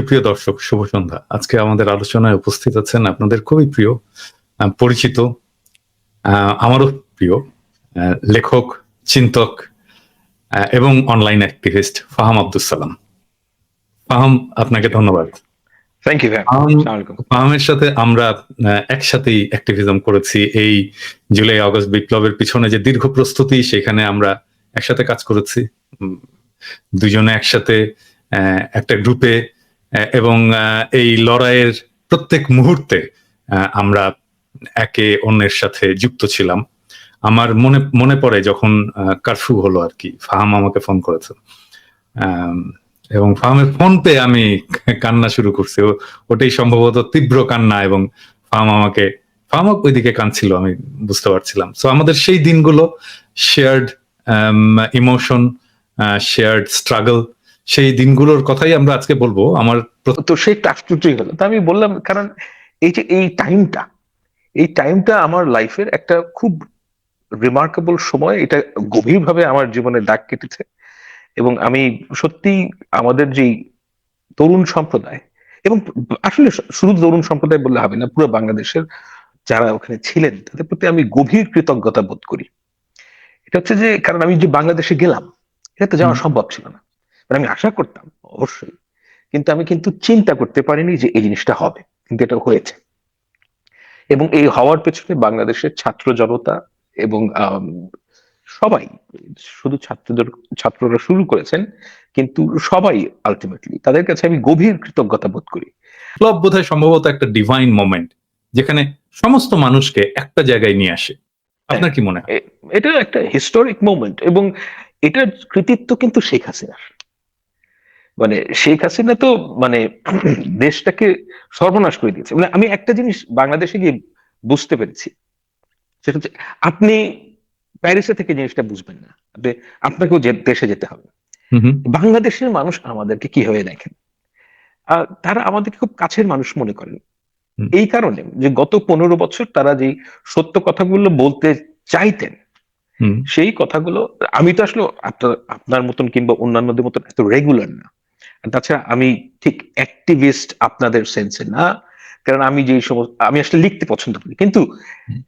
সুপ্রিয় দর্শক শুভ সন্ধ্যা। আজকে আমাদের আলোচনায় উপস্থিত আছেন আপনাদের খুবই প্রিয় পরিচিত আমারও প্রিয় লেখক চিন্তক এবং অনলাইন অ্যাক্টিভিস্ট ফাহাম আব্দুল সালাম। ফাহাম আপনাকে ধন্যবাদ। থ্যাংক ইউ ফাহামের সাথে আমরা একসাথেই অ্যাক্টিভিজম করেছি। এই জুলাই আগস্ট বিপ্লবের পিছনে যে দীর্ঘ প্রস্তুতি সেখানে আমরা একসাথে কাজ করেছি। দুজনে একসাথে একটা গ্রুপে এবং এই লড়াইয়ের প্রত্যেক মুহূর্তে আমরা একে অন্যের সাথে যুক্ত ছিলাম। আমার মনে মনে পড়ে যখন কারফিউ হলো আর কি, ফাহাম আমাকে ফোন করেছে। এবং ফাহামের ফোন পেয়ে আমি কান্না শুরু করছি। ওটাই সম্ভবত তীব্র কান্না এবং ফাহাম আমাকে, ফাহাম ওইদিকে কাঁদছিল, আমি বুঝতে পারছিলাম। তো আমাদের সেই দিনগুলো শেয়ার্ড ইমোশন শেয়ার্ড স্ট্রাগল সেই দিনগুলোর কথাই আমরা আজকে বলব। আমার তো সেই টাফটুটি হলো। তা আমি বললাম কারণ এই যে এই টাইমটা এই টাইমটা আমার লাইফের একটা খুব রিমার্কেবল সময়। এটা গভীরভাবে আমার জীবনে দাগ কেটেছে এবং আমি সত্যি আমাদের যে তরুণ সম্প্রদায় এবং আসলে শুধু তরুণ সম্প্রদায় বললে হবে না পুরো বাংলাদেশের যারা ওখানে ছিলেন তাদের প্রতি আমি গভীর কৃতজ্ঞতা বোধ করি। এটা হচ্ছে যে কারণ আমি যে বাংলাদেশে গেলাম এটা তো যাওয়া সম্ভব ছিল না। আমি আশা করতাম অবশ্যই। কিন্তু আমি কিন্তু চিন্তা করতে পারিনি যে এই জিনিসটা হবে কিন্তু এটা হয়েছে। এবং এই হওয়ার পেছনে বাংলাদেশের ছাত্র জনতা এবং সবাই শুধু ছাত্রদের ছাত্ররা শুরু করেছেন কিন্তু সবাই আলটিমেটলি তাদের কাছে আমি গভীর কৃতজ্ঞতা বোধ করি। বিপ্লব বোধহয় সম্ভবত একটা ডিভাইন মোমেন্ট যেখানে সমস্ত মানুষকে একটা জায়গায় নিয়ে আসে। আপনার কি মনে হয়? এটা একটা হিস্টোরিক মোমেন্ট এবং এটার কৃতিত্ব কিন্তু শেখ হাসিনার। মানে শেখ হাসিনা তো মানে দেশটাকে সর্বনাশ করে দিয়েছে। মানে আমি একটা জিনিস বাংলাদেশে গিয়ে বুঝতে পেরেছি। সেটা হচ্ছে আপনি প্যারিসে থেকে জিনিসটা বুঝবেন না। আপনি আপনাকেও দেশে যেতে হবে। বাংলাদেশের মানুষ আমাদেরকে কীভাবে দেখেন? তারা আমাদেরকে খুব কাছের মানুষ মনে করেন। এই কারণে যে গত পনেরো বছর তারা যে সত্য কথাগুলো বলতে চাইতেন সেই কথাগুলো আমি তো আসলে আপনার আপনার মতন কিংবা অন্যান্যদের মতন এত রেগুলার না। তাছাড়া আমি ঠিক অ্যাক্টিভিস্ট আপনাদের সেন্সে না কারণ আমি যে সমস্ত আমি আসলে লিখতে পছন্দ করি। কিন্তু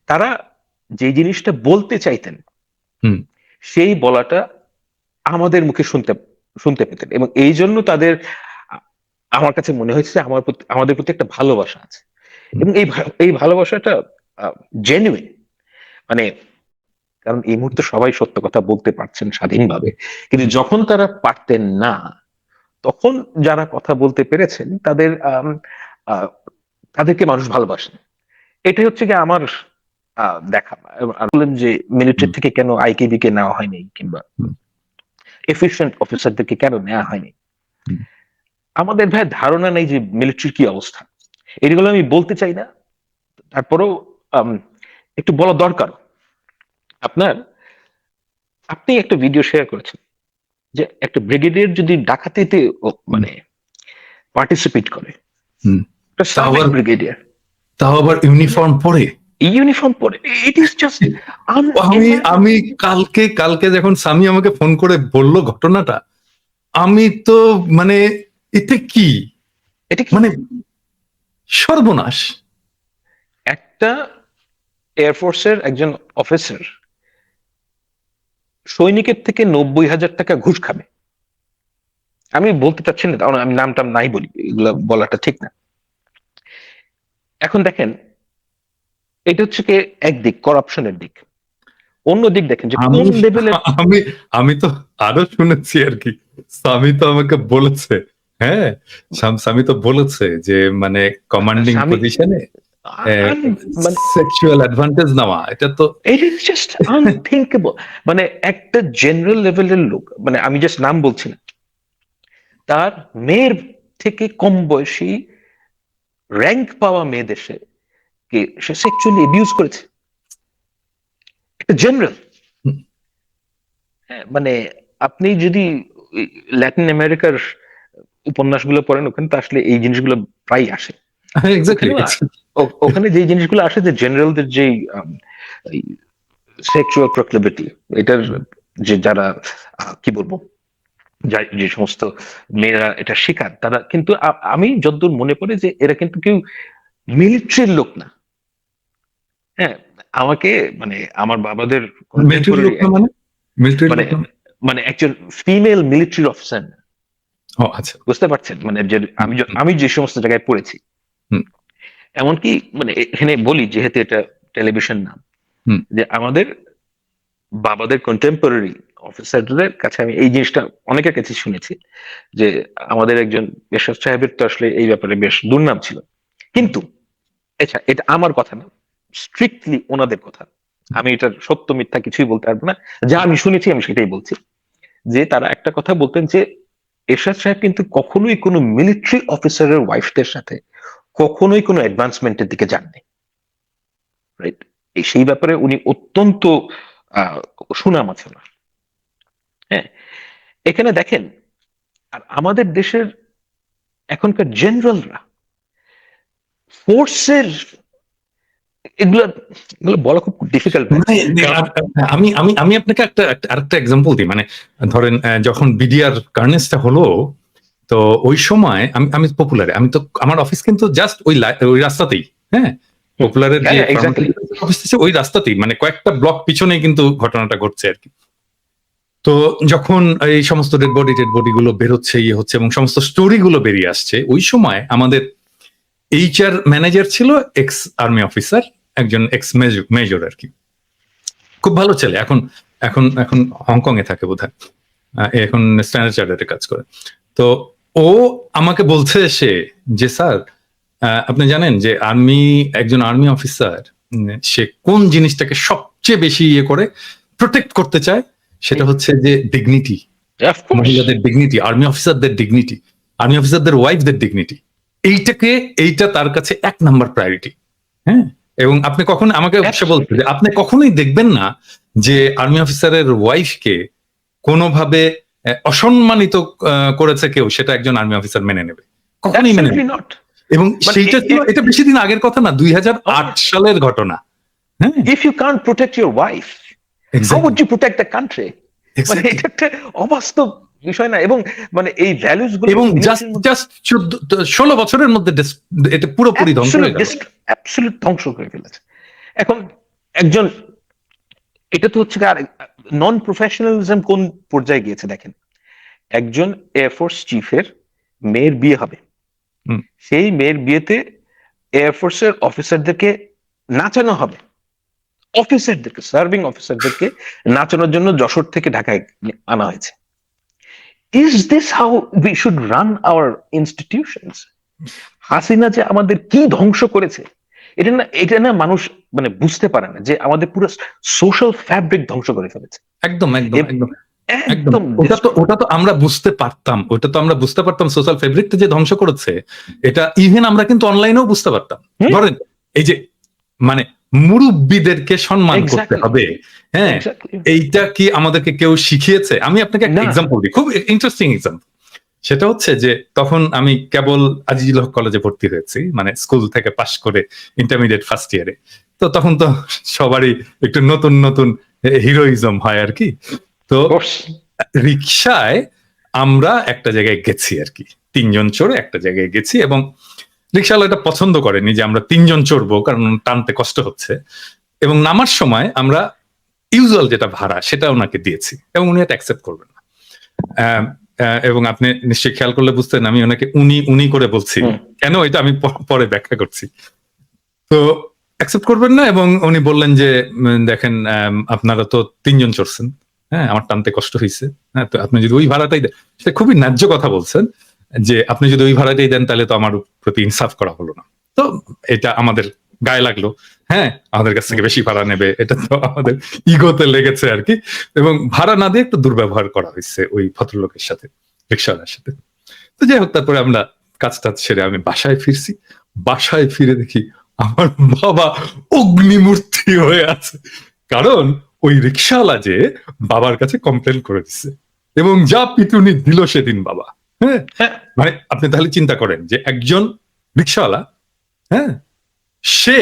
তারা যে জিনিসটা বলতে চাইতেন সেই বলাটা আমাদের মুখে শুনতে শুনতে পেতেন। এবং এই জন্য তাদের আমার কাছে মনে হয়েছে আমার প্রতি আমাদের প্রতি একটা ভালোবাসা আছে। এবং এই এই ভালোবাসাটা জেনুইন মানে কারণ এই মুহূর্তে সবাই সত্য কথা বলতে পারছেন স্বাধীনভাবে। কিন্তু যখন তারা পারতেন না তখন যারা কথা বলতে পেরেছেন তাদের তাদেরকে মানুষ ভালোবাসেন। এটাই হচ্ছে কি আমার দেখা। বললেন যে মিলিটারি থেকে কেন আইকেবি কে নেওয়া হয়নি কিংবা। এফিসিয়েন্ট অফিসারদেরকে কেন নেওয়া হয়নি? আমাদের ভাই ধারণা নেই যে মিলিটারির কি অবস্থা। এগুলো আমি বলতে চাই না। তারপরেও একটু বলা দরকার। আপনার আপনি একটা ভিডিও শেয়ার করেছেন। যে একটা ব্রিগেডিয়ার যদি ডাকাতিতে মানে পার্টিসিপেট করে ব্রিগেডিয়ার। তাও আবার ইউনিফর্ম পরে? ইউনিফর্ম পরে। ইট ইজ জাস্ট আমি আমি কালকে কালকে যখন স্বামী আমাকে ফোন করে বলল ঘটনাটা আমি তো মানে এতে কি? এটা মানে সর্বনাশ। একটা এয়ারফোর্সের একজন অফিসার সৈনিকের থেকে নব্বই হাজার টাকা ঘুষ খাবে। আমি বলতে চাচ্ছি না কারণ আমি নামটাম নাই বলি এগুলো বলাটা ঠিক না। এখন দেখেন এটা হচ্ছে কি একদিক করাপশনের দিক। অন্য দিক দেখেন যে কোন আমি- লেভেলের আমি আমি তো আরও শুনেছি আর কি। স্বামী তো আমাকে বলেছে হ্যাঁ? স্বাম- তো বলেছে যে মানে কমান্ডিং পজিশনে সেক্সুয়াল অ্যাডভান্টেজ নেওয়া এটা তো ইট ইজ জাস্ট আনথিঙ্কেবল মানে একটা জেনারেল লেভেলের লোক মানে আমি জাস্ট নাম বলছি না তার মেয়ের থেকে কম বয়সী র্যাঙ্ক পাওয়া মেয়েদের সে কে সে সেক্সুয়ালি এবিউজ করেছে। একটা জেনারেল হ্যাঁ মানে আপনি যদি ল্যাটিন আমেরিকার উপন্যাসগুলো পড়েন ওখানে তো আসলে এই জিনিসগুলো প্রায় আসে। এক্স্যাক্টলি ওখানে যে জিনিসগুলো আসে যে জেনারেলদের যে সেক্সুয়াল প্রক্লিবিটি এটার যে যারা কি বলব যা- যে সমস্ত মেয়েরা এটা শিকার তারা কিন্তু আমি যতদূর মনে পড়ে যে এরা কিন্তু কেউ মিলিটারির লোক না। হ্যাঁ আমাকে মানে আমার বাবাদের লোক না মানে? মানে মানে? একজন ফিমেল মিলিটারি অফিসার ও আচ্ছা। বুঝতে পারছেন? মানে আমি আমি যে সমস্ত জায়গায় পড়েছি। এমনকি মানে এখানে বলি যেহেতু এটা টেলিভিশন নাম যে আমাদের বাবাদের কন্টেম্পোরারি অফিসারদের কাছে আমি এই জিনিসটা অনেকের কাছে শুনেছি যে আমাদের একজন বেশর সাহেবের তো আসলে এই ব্যাপারে বেশ দুর্নাম ছিল। কিন্তু আচ্ছা এটা আমার কথা না স্ট্রিক্টলি ওনাদের কথা। আমি এটার সত্য মিথ্যা কিছুই বলতে পারব না। যা আমি শুনেছি আমি সেটাই বলছি। যে তারা একটা কথা বলতেন যে এরশাদ সাহেব কিন্তু কখনোই কোনো মিলিটারি অফিসারের ওয়াইফদের সাথে কখনোই কোনো অ্যাডভান্সমেন্টের দিকে যাননি। রাইট সেই ব্যাপারে উনি অত্যন্ত সুনাম আছে ওনার। হ্যাঁ? এখানে দেখেন আর আমাদের দেশের এখনকার জেনারেলরা ফোর্সের এগুলো এগুলো বলা খুব ডিফিকাল্ট মানে, আ- আমি আমি আমি আপনাকে একটা আরেকটা এক্সাম্পল দিই। মানে ধরেন যখন বিডিআর কার্নেসটা হলো তো ওই সময় আমি আমি পপুলারে আমি তো আমার অফিস কিন্তু জাস্ট ওই ওই রাস্তাতেই হ্যাঁ? পপুলারের যে অফিস ওই রাস্তাতেই মানে কয়েকটা ব্লক পিছনে কিন্তু ঘটনাটা ঘটছে আর কি। তো যখন এই সমস্ত ডেড বডি ডেড বডি গুলো বেরোচ্ছে ইয়ে হচ্ছে এবং সমস্ত স্টোরি গুলো বেরিয়ে আসছে ওই সময় আমাদের এইচআর ম্যানেজার ছিল এক্স আর্মি অফিসার একজন এক্স মেজর আর কি। খুব ভালো ছেলে এখন এখন এখন হংকং এ থাকে বোধহয়। এখন স্ট্যান্ডার্ড চার্টারে কাজ করে। তো ও আমাকে বলছে সে যে স্যার আপনি জানেন যে আর্মি একজন আর্মি অফিসার সে কোন জিনিসটাকে সবচেয়ে বেশি ইয়ে করে প্রোটেক্ট করতে চায়? সেটা হচ্ছে যে ডিগনিটি মহিলাদের ডিগনিটি আর্মি অফিসারদের ডিগনিটি আর্মি অফিসারদের ওয়াইফদের ডিগনিটি এইটাকে এইটা তার কাছে এক নাম্বার প্রায়োরিটি হ্যাঁ? এবং আপনি কখন আমাকে সে. বলছে যে আপনি কখনোই দেখবেন না যে আর্মি অফিসারের ওয়াইফকে কোনোভাবে অসম্মানিত করেছে কেউ সেটা একজন আর্মি অফিসার মেনে নেবে। কখনোই মেনে নেবে এবং সেইটা ছিল এটা বেশি দিন আগের কথা না দুই হাজার আট সালের ঘটনা। হ্যাঁ। If you can't protect your wife how would you protect the country মানে এটা একটা অবাস্তব বিষয় না এবং মানে এই ভ্যালুসগুলো এবং জাস্ট জাস্ট ষোলো বছরের মধ্যে এটা পুরোপুরি ধ্বংস হয়ে গেল। ধ্বংস করে ফেলেছে এখন একজন এটা তো হচ্ছে আর নন প্রফেশনালিজম কোন পর্যায়ে গিয়েছে দেখেন? একজন এয়ারফোর্স চিফের মেয়ের বিয়ে হবে। সেই মেয়ের বিয়েতে এয়ারফোর্সের অফিসারদেরকে নাচানো হবে। অফিসারদেরকে সার্ভিং অফিসারদেরকে নাচানোর জন্য যশোর থেকে ঢাকায় আনা হয়েছে। Is this how we should run our institutions Hasina যে আমাদের কি ধ্বংস করেছে? এটা না এটা না মানুষ মানে বুঝতে পারে না যে আমাদের পুরো সোশ্যাল ফ্যাব্রিক ধ্বংস করে ফেলেছে। একদম একদম একদম। একদম ওটা তো ওটা তো আমরা বুঝতে পারতাম ওটা তো আমরা বুঝতে পারতাম সোশ্যাল ফেব্রিকটা যে ধ্বংস করেছে এটা ইভেন আমরা কিন্তু অনলাইনেও বুঝতে পারতাম। ধরেন এই যে মানে মুরব্বীদেরকে সম্মান করতে হবে হ্যাঁ? এইটা কি আমাদেরকে কেউ শিখিয়েছে? আমি আপনাকে একটা। এক্সাম্পল দিই খুব ইন্টারেস্টিং এক্সাম্পল সেটা হচ্ছে যে তখন আমি কেবল আজিজুল হক কলেজে ভর্তি হয়েছি মানে স্কুল থেকে পাশ করে ইন্টারমিডিয়েট ফার্স্ট ইয়ারে তো তখন তো সবারই একটু নতুন নতুন হিরোইজম হয় আর কি। তো রিক্সায় আমরা একটা জায়গায় গেছি আর কি। তিনজন চড়ে একটা জায়গায় গেছি এবং রিক্সাওয়ালা এটা পছন্দ করেনি যে আমরা তিনজন চড়বো কারণ টানতে কষ্ট হচ্ছে। এবং নামার সময় আমরা ইউজুয়াল যেটা ভাড়া সেটা ওনাকে দিয়েছি এবং উনি এটা অ্যাকসেপ্ট করবেন না। এবং আপনি নিশ্চয়ই খেয়াল করলে বুঝতেন আমি ওনাকে উনি উনি করে বলছি। কেন এটা আমি পরে ব্যাখ্যা করছি। তো অ্যাকসেপ্ট করবেন না এবং উনি বললেন যে দেখেন আপনারা তো তিনজন চড়ছেন। হ্যাঁ আমার টানতে কষ্ট হয়েছে হ্যাঁ তো আপনি যদি ওই ভাড়াটাই দেন সেটা খুবই ন্যায্য কথা বলছেন যে আপনি যদি ওই ভাড়াটাই দেন তাহলে তো আমার প্রতি ইনসাফ করা হলো না। তো এটা আমাদের গায়ে লাগল। হ্যাঁ আমাদের কাছ থেকে বেশি ভাড়া নেবে এটা তো আমাদের ইগোতে লেগেছে আর কি। এবং ভাড়া না দিয়ে একটু দুর্ব্যবহার করা হয়েছে ওই ভদ্রলোকের সাথে রিক্সাওয়ালার সাথে। তো যাই হোক তারপরে আমরা কাজ টাজ সেরে আমি বাসায় ফিরছি। বাসায় ফিরে দেখি আমার বাবা অগ্নিমূর্তি হয়ে আছে। কারণ ওই রিক্সাওয়ালা যে বাবার কাছে কমপ্লেন করে দিচ্ছে এবং যা পিটুনি দিল সেদিন বাবা। হ্যাঁ? হ্যাঁ। মানে আপনি তাহলে চিন্তা করেন যে একজন রিক্সাওয়ালা হ্যাঁ? সে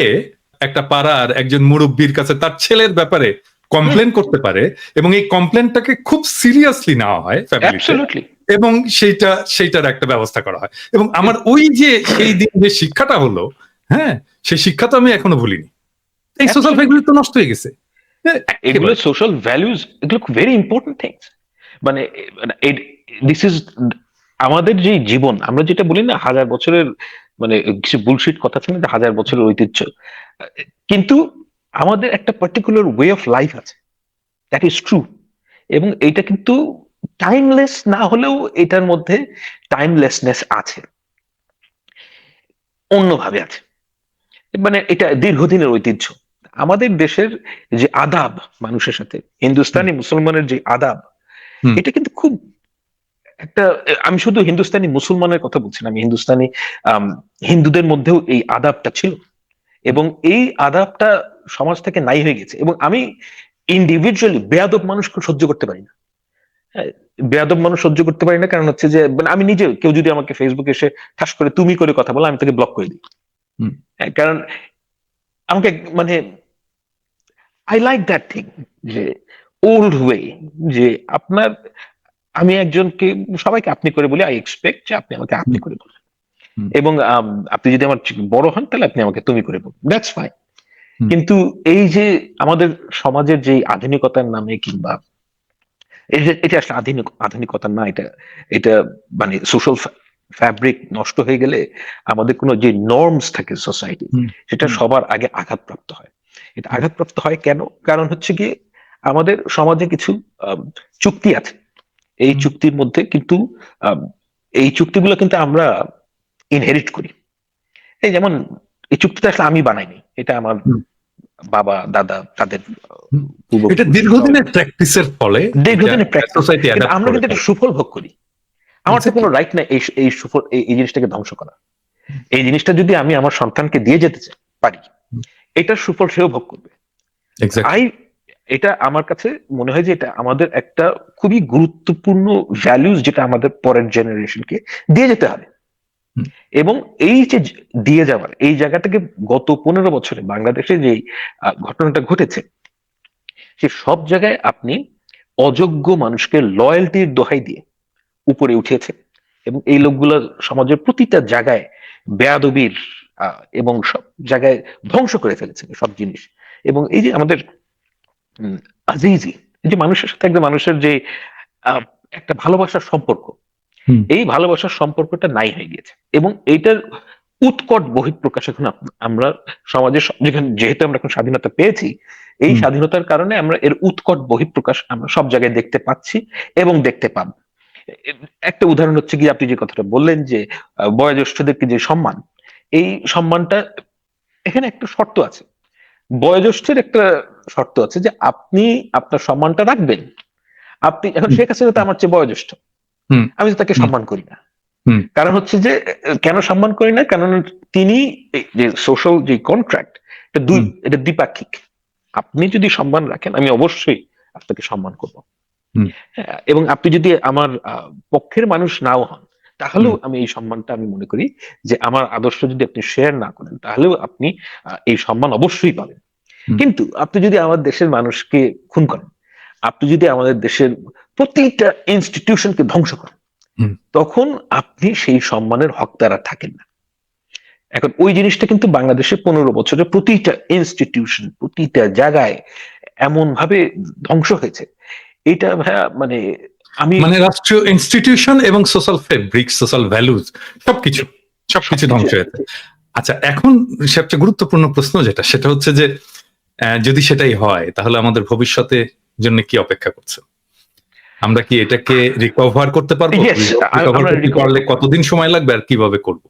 একটা পাড়ার একজন মুরব্বীর কাছে তার ছেলের ব্যাপারে কমপ্লেন করতে পারে এবং এই কমপ্লেনটাকে খুব সিরিয়াসলি নেওয়া হয় এবং সেইটা সেইটার একটা ব্যবস্থা করা হয়। এবং আমার ওই যে সেই দিন যে শিক্ষাটা হলো হ্যাঁ সেই শিক্ষা তো আমি এখনও ভুলিনি। এই সোশ্যাল ফ্যাক্টরি তো নষ্ট হয়ে গেছে। হ্যাঁ, এগুলো সোশ্যাল ভ্যালুজ এগুলো ভেরি ইম্পর্টেন্ট থিংস মানে দিস ইজ আমাদের যে জীবন আমরা যেটা বলি না হাজার বছরের মানে কিছু বুলশিট কথা যে হাজার বছরের ঐতিহ্য? কিন্তু আমাদের একটা পার্টিকুলার ওয়ে অফ লাইফ আছে। দ্যাট ইজ ট্রু এবং এটা কিন্তু টাইমলেস না হলেও এটার মধ্যে টাইমলেসনেস আছে। অন্যভাবে আছে। মানে এটা দীর্ঘদিনের ঐতিহ্য। আমাদের দেশের যে আদাব মানুষের সাথে হিন্দুস্তানি মুসলমানের যে আদাব এটা কিন্তু খুব একটা আমি শুধু হিন্দুস্তানি মুসলমানের কথা বলছি না আমি হিন্দুস্তানি হিন্দুদের মধ্যেও এই আদাবটা ছিল এবং এই আদাবটা সমাজ থেকে নাই হয়ে গেছে এবং আমি ইন্ডিভিজুয়ালি বেয়াদব মানুষকে সহ্য করতে পারি না। হ্যাঁ, বেয়াদব মানুষ সহ্য করতে পারি না কারণ হচ্ছে যে মানে আমি নিজে কেউ যদি আমাকে ফেসবুকে এসে ঠাস করে তুমি করে কথা বলো আমি তাকে ব্লক করে দিই। হ্যাঁ, কারণ আমাকে মানে আই লাইক দ্যাট থিং যে ওল্ড ওয়ে যে আপনার আমি একজনকে সবাইকে আপনি করে বলি আই এক্সপেক্ট যে আপনি আমাকে আপনি করে বলেন এবং আপনি যদি আমার বড় হন তাহলে আপনি আমাকে তুমি করে বলুন দ্যাটস ফাইন কিন্তু এই যে আমাদের সমাজের যে আধুনিকতার নামে কিংবা এটা আসলে আধুনিক আধুনিকতা না এটা এটা মানে সোশ্যাল ফ্যাব্রিক নষ্ট হয়ে গেলে আমাদের কোনো যে নর্মস থাকে সোসাইটি সেটা সবার আগে আঘাতপ্রাপ্ত হয়। এটা আঘাতপ্রাপ্ত হয় কেন? কারণ হচ্ছে কি আমাদের সমাজে কিছু চুক্তি আছে। এই চুক্তির মধ্যে কিন্তু এই চুক্তিগুলো কিন্তু আমরা ইনহেরিট করি। এই যেমন এই চুক্তিটা আসলে আমি বানাইনি এটা আমার বাবা দাদা তাদের এটা দীর্ঘদিনের প্র্যাকটিসের ফলে দীর্ঘদিনের কিন্তু আমরা কিন্তু সুফল ভোগ করি। আমার তো কোনো রাইট নাই এই এই সুফল এই জিনিসটাকে ধ্বংস করা। এই জিনিসটা যদি আমি আমার সন্তানকে দিয়ে যেতে পারি। এটার সুফল সেও ভোগ করবে। আই এটা আমার কাছে মনে হয় যে এটা আমাদের একটা খুবই গুরুত্বপূর্ণ ভ্যালুজ যেটা আমাদের পরের জেনারেশনকে দিয়ে যেতে হবে। এবং এই যে দিয়ে যাওয়ার এই জায়গা থেকে গত পনেরো বছরে বাংলাদেশে যে ঘটনাটা ঘটেছে সে সব জায়গায় আপনি অযোগ্য মানুষকে লয়্যালটির দোহাই দিয়ে উপরে উঠিয়েছে এবং এই লোকগুলো সমাজের প্রতিটা জায়গায় বেয়াদবির আহ, এবং সব জায়গায় ধ্বংস করে ফেলেছে সব জিনিস। এবং এই যে আমাদের আজিজি যে মানুষের সাথে একটা মানুষের যে একটা ভালোবাসার সম্পর্ক এই ভালোবাসার সম্পর্কটা নাই হয়ে গিয়েছে। এবং এইটার উৎকট বহিঃপ্রকাশ এখন আমরা সমাজের যেখানে যেহেতু আমরা এখন স্বাধীনতা পেয়েছি এই স্বাধীনতার কারণে আমরা এর উৎকট বহিঃপ্রকাশ আমরা সব জায়গায় দেখতে পাচ্ছি এবং দেখতে পাব। একটা উদাহরণ হচ্ছে কি আপনি যে কথাটা বললেন যে বয়োজ্যেষ্ঠদেরকে যে সম্মান এই সম্মানটা এখানে একটা শর্ত আছে। বয়োজ্যেষ্ঠের একটা শর্ত আছে যে আপনি আপনার সম্মানটা রাখবেন। আপনি এখন। শেখ হাসিনা তো আমার চেয়ে বয়োজ্যেষ্ঠ। আমি তো তাকে সম্মান করি না। হুম। কারণ হচ্ছে যে কেন সম্মান করি না? কারণ তিনি যে সোশ্যাল যে কন্ট্রাক্ট এটা দুই এটা দ্বিপাক্ষিক। আপনি যদি সম্মান রাখেন আমি অবশ্যই আপনাকে সম্মান করব। হ্যাঁ, এবং আপনি যদি আমার পক্ষের মানুষ নাও হন তাহলেও আমি এই সম্মানটা আমি মনে করি যে আমার আদর্শ যদি আপনি শেয়ার না করেন তাহলেও আপনি এই সম্মান অবশ্যই পাবেন। কিন্তু আপনি যদি আমার দেশের মানুষকে খুন করেন আপনি যদি আমাদের দেশের প্রতিটা ইনস্টিটিউশনকে ধ্বংস করেন তখন আপনি সেই সম্মানের হকদারা থাকেন না। এখন ওই জিনিসটা কিন্তু বাংলাদেশে পনেরো বছরে প্রতিটা ইনস্টিটিউশন প্রতিটা জায়গায় এমন ভাবে ধ্বংস হয়েছে। এটা ভাইয়া মানে আমি মানে রাষ্ট্রীয় ইনস্টিটিউশন এবং সোশ্যাল ফেব্রিক সোশ্যাল ভ্যালুজ সবকিছু সবকিছু ধ্বংস হয়েছে আচ্ছা এখন সবচেয়ে গুরুত্বপূর্ণ প্রশ্ন যেটা সেটা হচ্ছে যে যদি সেটাই হয় তাহলে আমাদের ভবিষ্যতে জন্য কি অপেক্ষা করছে? আমরা কি এটাকে রিকভার করতে পারব? করলে কতদিন সময় লাগবে আর কীভাবে করব?